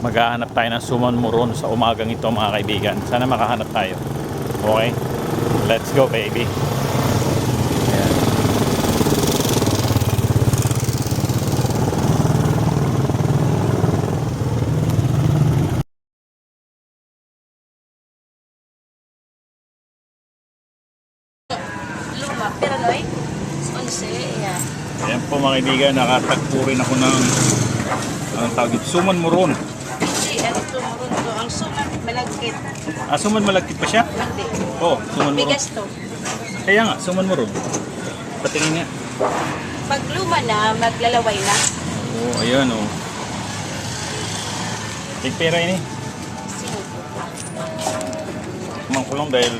Maghahanap tayo ng suman muron sa umagang ito mga kaibigan. Sana makahanap tayo. Okay? Let's go baby. Ayan. Pero noy, onse, yeah. Ayan po mga kaibigan, nakatagpo rin ako ng ang tawag dito, suman muron. Ano to. Ang sumat, malagkit. Ah, suman malagkit pa siya? Hindi. Oo, oh, suman muron. Bigas to. Kaya nga, suman muron. Patingin nga. Pag luma na, maglalaway na. Oo, oh, ayan oh. Big pera ini. Kumang ko lang dahil...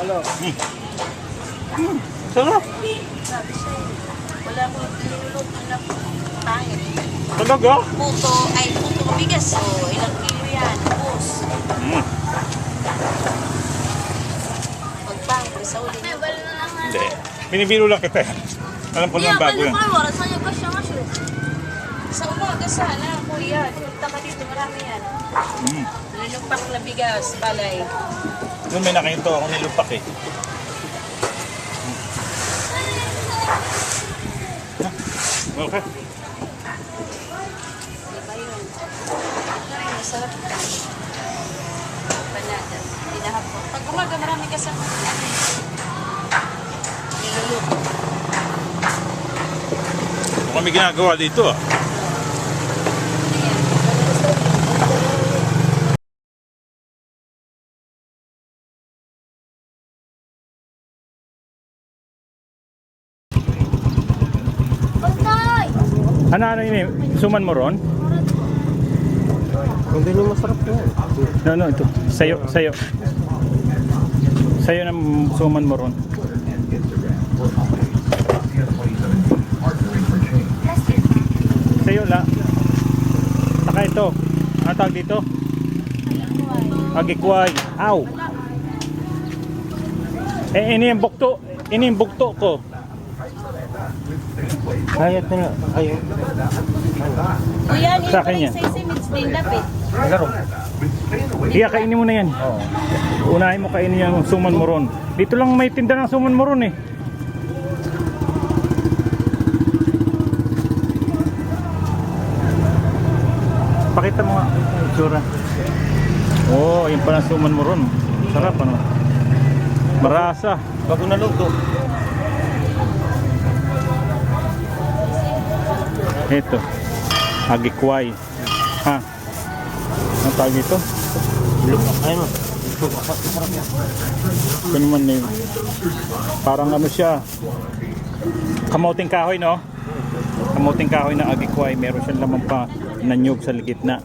Hmm. Hmm, sarap. Wala mo niluluto na pangit. Talaga? Puto, ay puto bigas. So, ilang kilo yan? Bus. Hmm. Pag pangit, sa uli na. Hindi. Binibiro lang kita. Alam ko naman bago yan. Sa umaga sana, kuya. Punta ka dito, marami yan. Hmm. Nilupak na bigas, balay. Noon may nakita ako nilupak eh. Hmm. Okay. Di ba yun? Ay, masarap. Panada. Hinahapon. Pag umaga, marami ka sa ano, niluluto. Ano kami ginagawa dito ah. Ano ano ini? Suman mo ron? Hindi na masarap yan. No, no, ito. Sayo, sayo. Sayo ng suman mo ron. Sayo la. Saka ito. Ano tawag dito? Agikway. Aw. Eh, ini yung bukto. Ini yung bukto ko. Ayat na lang. Ayaw. Kuya, hindi Sa pa akin rin yan. sa isimits din dapit. Laro. Iya, kainin mo na yan. Oo. Unahin mo kainin yung suman moron. Dito lang may tinda ng suman moron eh. Pakita mo nga yung itsura. Oh, yun pala suman moron. Sarap ano. Marasa. Bago naluto. Ito. Agikway. Ha? Tawag ito? Ayun. Ito naman eh. Parang ano siya. Kamuting kahoy, no? Kamuting kahoy na agikway. Meron siyang laman pa na nyug sa gitna.